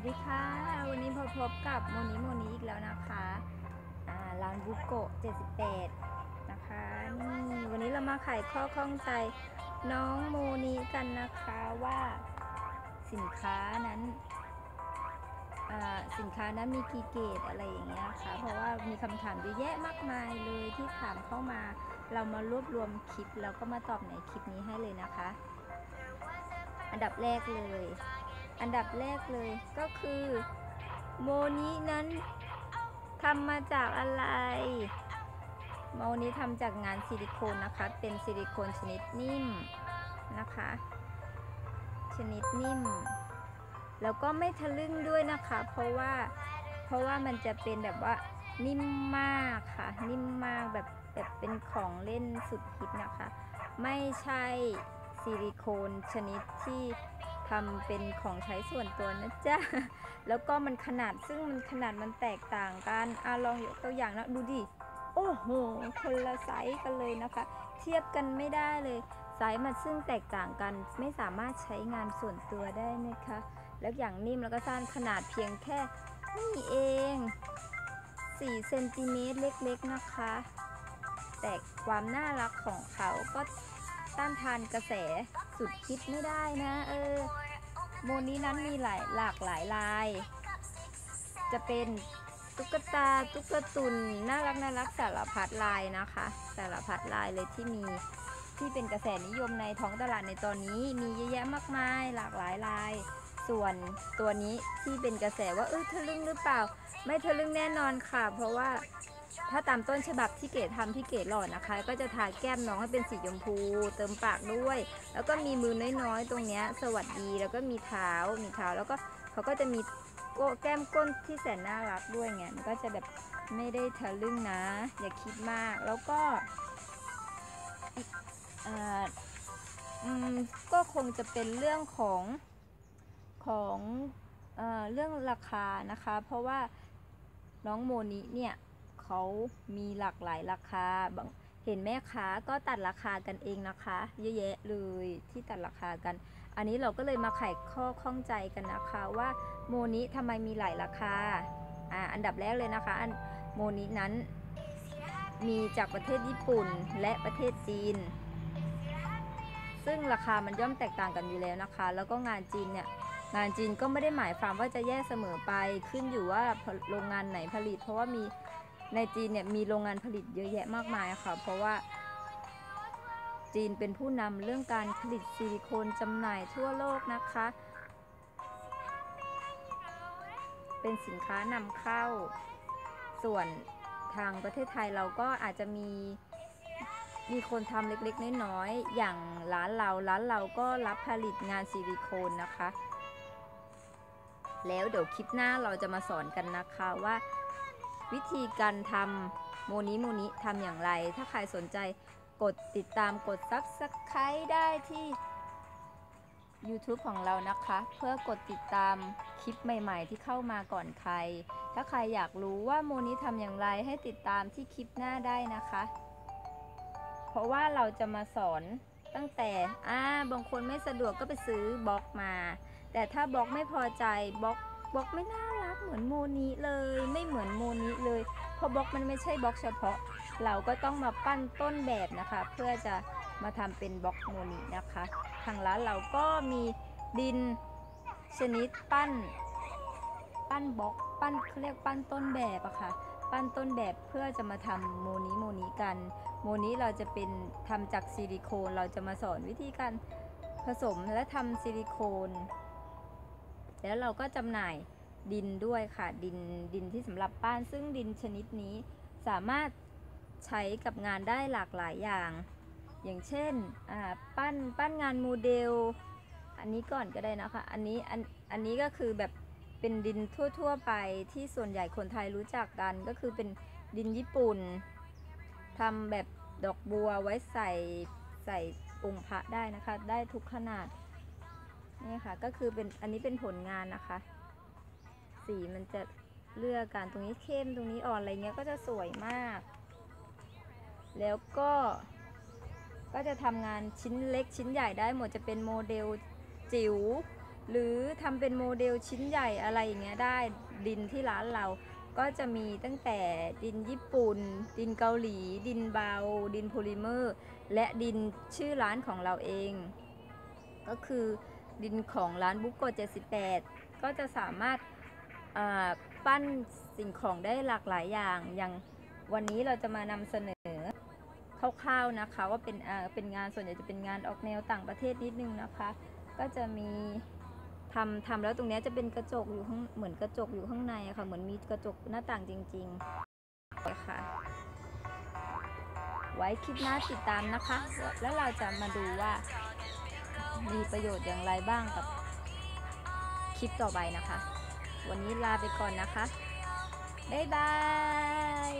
วัสดีค่ะ วันนี้พบพบกับโมนิโมนิอีกแล้วนะคะอ่าร้านบุโกะ78 นะคะนี่วันนี้เรามาไขข้อข้องใจน้องโมนิกันนะคะว่าสินค้านั้นอ่าสินค้านั้นมีกี่เกรดอะไรอย่างเงี้ยค่ะ เพราะว่ามีคำถามเยอะแยะมากมายเลยที่ถามเข้ามา เรามารวบรวมคลิปแล้วก็มาตอบในคลิปนี้ให้เลยนะคะ อันดับแรกเลย อันดับแรกเลยก็คือ โมนี้นั้นทำมาจากอะไร โมนี้ทำจากงานซิลิโคนนะคะ เป็นซิลิโคนชนิดนิ่มนะคะ ชนิดนิ่ม แล้วก็ไม่ทะลึ่งด้วยนะคะ เพราะว่าเพราะว่ามันจะเป็นแบบว่านิ่มมากค่ะ นิ่มมากแบบแบบเป็นของเล่นสุดฮิตนะคะ ไม่ใช่ซิลิโคนชนิดที่ ทำเป็นของใช้ส่วนตัวนะจ๊ะ แล้วก็มันขนาดซึ่งมันขนาดมันแตกต่างกันอะลองยกตัวอย่างนะ ดูดิ โอ้โห คนละไซส์กันเลยนะคะ เทียบกันไม่ได้เลย ไซส์มันซึ่งแตกต่างกัน ไม่สามารถใช้งานส่วนตัวได้นะคะ แล้วอย่างนิ่มแล้วก็สั้นขนาดเพียงแค่นี่เอง4เซนติเมตรเล็กๆนะคะ แต่ความน่ารักของเขาก็ ต้านทานกระแสสุดคิดไม่ได้นะเออโมนี้นั้นมีหลายหลากหลายลาย จะเป็นตุ๊กตาตุ๊กตุนน่ารักน่ารักสารพัดลายนะคะ สารพัดลายเลยที่มีที่เป็นกระแสนิยมในท้องตลาดในตอนนี้มีเยอะแยะมากมายหลากหลายลาย ส่วนตัวนี้ที่เป็นกระแสว่าเออทะลึ่งหรือเปล่า ไม่ทะลึ่งแน่นอนค่ะ เพราะว่า ถ้าตามต้นฉบับที่เก๋ทำที่เก๋หล่อนะคะ ก็จะทาแก้มน้องให้เป็นสีชมพู เติมปากด้วย แล้วก็มีมือน้อยๆ ตรงเนี้ยสวัสดีแล้วก็มีเท้ามีเท้าแล้วก็เขาก็จะมีโกแก้มก้นที่แสนน่ารักด้วยไงมันก็จะแบบไม่ได้ทะลึ่งนะ อย่าคิดมากแล้วก็อีกอ่าอืมก็คงจะเป็นเรื่องของของเอ่อเรื่องราคานะคะ เพราะว่าน้องโมนิเนี่ย เขามีหลากหลายราคาบางเห็นแม่ค้าก็ตัดราคากันเองนะคะ เยอะแยะเลยที่ตัดราคากัน อันนี้เราก็เลยมาไขข้อข้องใจกันนะคะว่าโมนิทำไมมีหลายราคาอ่าอันดับแรกเลยนะคะอันโมนินั้นมีจากประเทศญี่ปุ่นและประเทศจีน ซึ่งราคามันย่อมแตกต่างกันอยู่แล้วนะคะ แล้วก็งานจีนเนี่ยงานจีนก็ไม่ได้หมายความว่าจะแย่เสมอไปขึ้นอยู่ว่าโรงงานไหนผลิต เพราะว่ามี ในจีนเนี่ยมีโรงงานผลิตเยอะแยะมากมายค่ะ เพราะว่าจีนเป็นผู้นำเรื่องการผลิตซิลิโคนจำหน่ายทั่วโลกนะคะ เป็นสินค้านำเข้า ส่วนทางประเทศไทยเราก็อาจจะมีมีคนทำเล็กๆ น้อยๆ อย่างร้านเราร้านเราก็รับผลิตงานซิลิโคนนะคะ แล้วเดี๋ยวคลิปหน้าเราจะมาสอนกันนะคะว่า วิธีการทำโมนิโมนิทำอย่างไร ถ้าใครสนใจกดติดตามกด Subscribe ได้ที่ YouTube ของเรานะคะ เพื่อกดติดตามคลิปใหม่ ๆ ที่เข้ามาก่อนใคร ถ้าใครอยากรู้ว่าโมนิทำอย่างไรให้ติดตามที่คลิปหน้าได้นะคะ เพราะว่าเราจะมาสอนตั้งแต่อ่าบางคนไม่สะดวกก็ไปซื้อบล็อกมา แต่ถ้าบล็อกไม่พอใจบล็อกบล็อกไม่น่า เหมือนโมนิเลย ไม่เหมือนโมนิเลยเพราะบล็อกมันไม่ใช่บล็อกเฉพาะ เราก็ต้องมาปั้นต้นแบบนะคะ เพื่อจะมาทำเป็นบล็อกโมนินะคะ ทางร้านเราก็มีดินชนิดปั้น ปั้นบล็อกปั้นเขาเรียกปั้นต้นแบบอะค่ะปั้นต้นแบบเพื่อจะมาทำโมนิโมนิกัน โมนิเราจะเป็นทำจากซิลิโคนเราจะมาสอนวิธีการผสมและทำซิลิโคนแล้วเราก็จำหน่าย ดินด้วยค่ะ ดินดินที่สำหรับปั้นซึ่งดินชนิดนี้สามารถใช้กับงานได้หลากหลายอย่าง อย่างเช่นปั้นปั้นงานโมเดล อันนี้ก่อนก็ได้นะคะ อันนี้อันอันนี้ก็คือแบบเป็นดินทั่ว ๆ ไปที่ส่วนใหญ่คนไทยรู้จักกันก็คือเป็นดินญี่ปุ่นทำแบบดอกบัวไว้ใส่ใส่องค์พระได้นะคะ ได้ทุกขนาดนี่ค่ะก็คือเป็นอันนี้เป็นผลงานนะคะ สีมันจะเลือกกันตรงนี้เข้มตรงนี้อ่อนอะไรเงี้ยก็จะสวยมาก แล้วก็ก็จะทำงานชิ้นเล็กชิ้นใหญ่ได้หมดจะเป็นโมเดลจิ๋วหรือทำเป็นโมเดลชิ้นใหญ่อะไรอย่างเงี้ยได้ดินที่ร้านเราก็จะมีตั้งแต่ดินญี่ปุ่น ดินเกาหลี ดินเบา ดินโพลิเมอร์ และดินชื่อร้านของเราเอง ก็คือดินของร้านบุกโก78 ก็จะสามารถ ปั้นสิ่งของได้หลากหลายอย่าง อย่างวันนี้เราจะมานำเสนอคร่าวๆนะคะว่าเป็นเป็นงานส่วนใหญ่จะเป็นงานออกแนวต่างประเทศนิดนึงนะคะ ก็จะมีทำทำแล้วตรงนี้จะเป็นกระจกอยู่ข้างเหมือนกระจกอยู่ข้างในอะค่ะ เหมือนมีกระจกหน้าต่างจริงๆค่ะ ไว้คลิปหน้าติดตามนะคะ แล้วเราจะมาดูว่ามีประโยชน์อย่างไรบ้างกับคลิปต่อไปนะคะ วันนี้ลาไปก่อนนะคะ บ๊ายบาย